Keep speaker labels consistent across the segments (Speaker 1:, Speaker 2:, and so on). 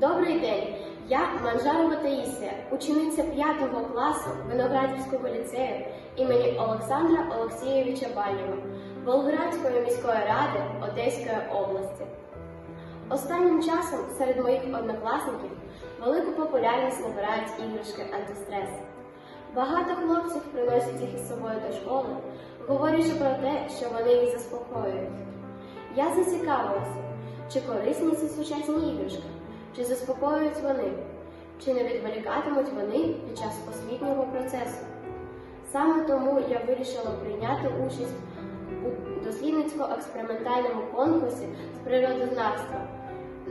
Speaker 1: Добрий день! Я Манжарова Таїсія, учениця 5 класу Виноградівського ліцею імені Олександра Олексійовича Банєва Болградської міської ради Одеської області. Останнім часом серед моїх однокласників велику популярність набирають іграшки антистрес. Багато хлопців приносять їх із собою до школи, говорячи про те, що вони їх заспокоюють. Я зацікавилася, чи корисні ці сучасні іграшки, чи заспокоюють вони, чи не відволікатимуть вони під час освітнього процесу. Саме тому я вирішила прийняти участь у дослідницько-експериментальному конкурсі з природознавства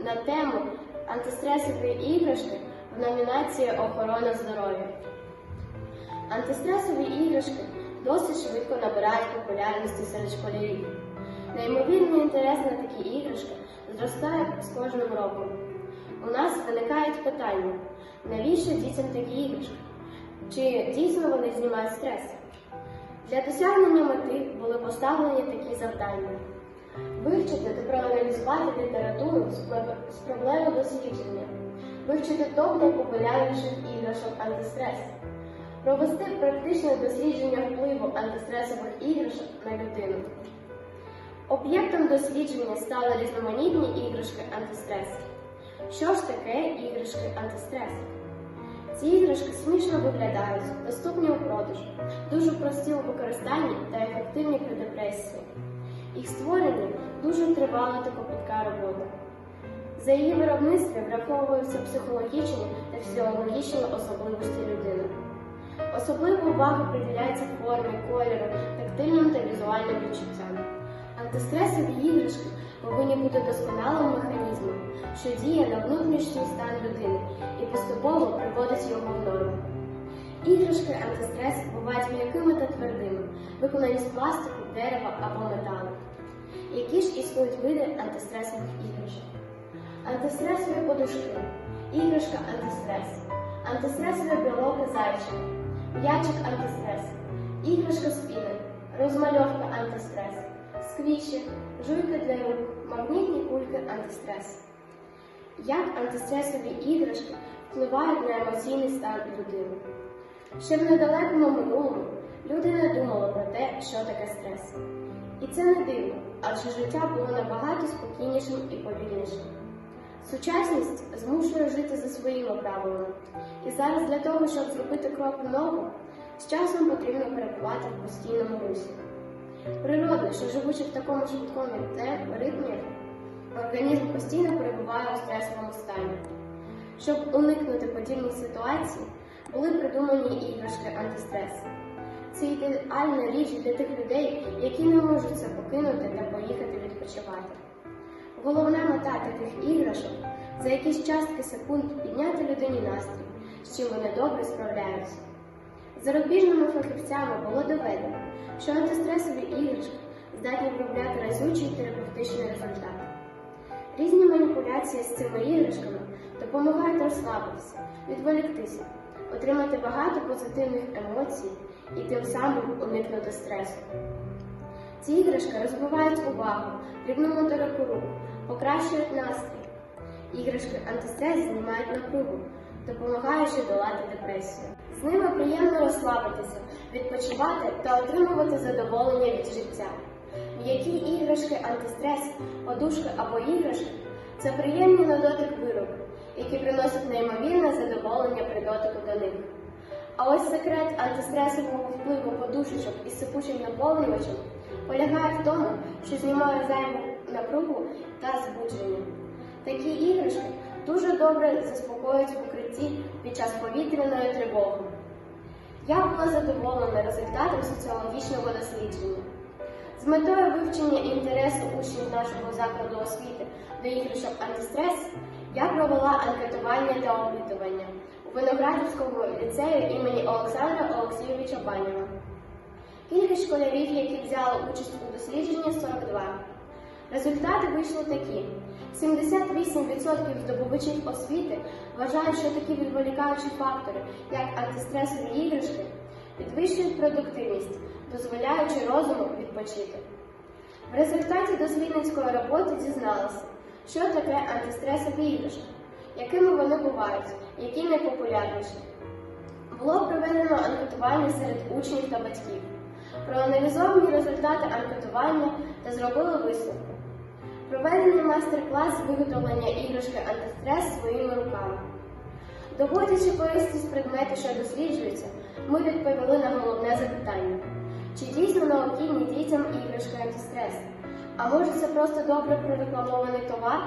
Speaker 1: на тему антистресові іграшки в номінації Охорона здоров'я. Антистресові іграшки досить швидко набирають популярності серед школярів. Неймовірний інтерес на такі іграшки зростає з кожним роком. У нас виникають питання, навіщо дітям такі іграшки? Чи дійсно вони знімають стрес? Для досягнення мети були поставлені такі завдання: вивчити та проаналізувати літературу з проблеми дослідження, вивчити топ найпопулярніших іграшок антистрес, провести практичне дослідження впливу антистресових іграшок на людину. Об'єктом дослідження стали різноманітні іграшки антистрес. Що ж таке іграшки антистрес? Ці іграшки смішно виглядають, доступні у продаж, дуже прості у використанні та ефективні при депресії. Їх створення дуже тривала та копітка робота. За її виробництвом враховуються психологічні та фізіологічні особливості людини. Особлива увага приділяється формі, кольору, тактильним та візуальним відчуттям. Антистресові іграшки повинні бути досконалим механізмом, що діє на внутрішній стан людини і поступово приводить його в норму. Іграшки антистрес бувають м'якими та твердими, виконані з пластику, дерева або металу. Які ж існують види антистресових іграшок? Антистресові подушки, іграшка антистрес, антистресові білоки зайчик, м'ячик антистрес, іграшка спіни, розмальовка антистрес, сквіші, жуйки для рук, магнітні кульки антистрес. Як антистресові іграшки впливають на емоційний стан людини? Ще в недалекому минулому люди не думали про те, що таке стрес. І це не дивно, адже життя було набагато спокійнішим і повільнішим. Сучасність змушує жити за своїми правилами. І зараз для того, щоб зробити крок в ногу, з часом потрібно перебувати в постійному русі. Природно, що живучи в такому швидкому ритмі, організм постійно перебуває у стресовому стані. Щоб уникнути подібних ситуацій, були придумані іграшки антистрес. Це ідеальна річ для тих людей, які не можуть це покинути та поїхати відпочивати. Головна мета таких іграшок за якісь частки секунд підняти людині настрій, з чим вони добре справляються. Зарубіжними фахівцями було доведено, що антистресові іграшки здатні виробляти разючий терапевтичний результат. Різні маніпуляції з цими іграшками допомагають розслабитися, відволіктися, отримати багато позитивних емоцій і тим самим уникнути стресу. Ці іграшки розвивають увагу, дрібну моторику рук, покращують настрій. Іграшки антистрес знімають напругу, допомагаючи долати депресію. З ними приємно розслабитися, відпочивати та отримувати задоволення від життя. М'які іграшки антистрес, подушки або іграшки це приємні на дотик вироби, які приносять неймовірне задоволення при дотику до них. А ось секрет антистресового впливу подушечок із сипучим наповнювачем полягає в тому, що знімає зайву напругу та збудження. Такі іграшки дуже добре заспокоюють в укритті під час повітряної тривоги. Я була задоволена результатом соціологічного дослідження. З метою вивчення інтересу учнів нашого закладу освіти до іграшок антистрес я провела анкетування та опитування у Виноградівському ліцею імені Олександра Олексійовича Банєва. Кількість школярів, які взяли участь у дослідженні 42. Результати вийшли такі: 78% здобувачів освіти вважають, що такі відволікаючі фактори, як антистресові іграшки, підвищують продуктивність, дозволяючи розуму відпочити. В результаті дослідницької роботи дізналися, що таке антистресові іграшки, якими вони бувають, які найпопулярніші. Було проведено анкетування серед учнів та батьків. Проаналізовані результати анкетування та зробили висновки. Проведений майстер-клас з виготовлення іграшки антистрес своїми руками. Доводячи корисність предмету, що досліджується, ми відповіли на головне запитання: чи дійсно необхідні дітям іграшки антистрес? А може це просто добре прорекламований товар?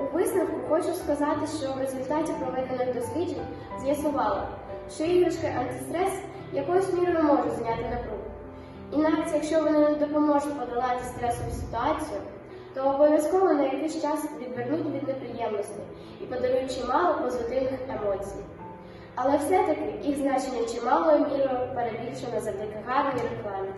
Speaker 1: У висновку хочу сказати, що в результаті проведених досліджень з'ясувало, що іграшки антистрес якоюсь мірою можуть зняти напругу. І навіть якщо вони не допоможуть подолати стресову ситуацію, то обов'язково на якийсь час відвернуть від неприємностей і подарують чимало позитивних емоцій. Але все-таки їх значення чималою мірою перебільшено завдяки гарній рекламі.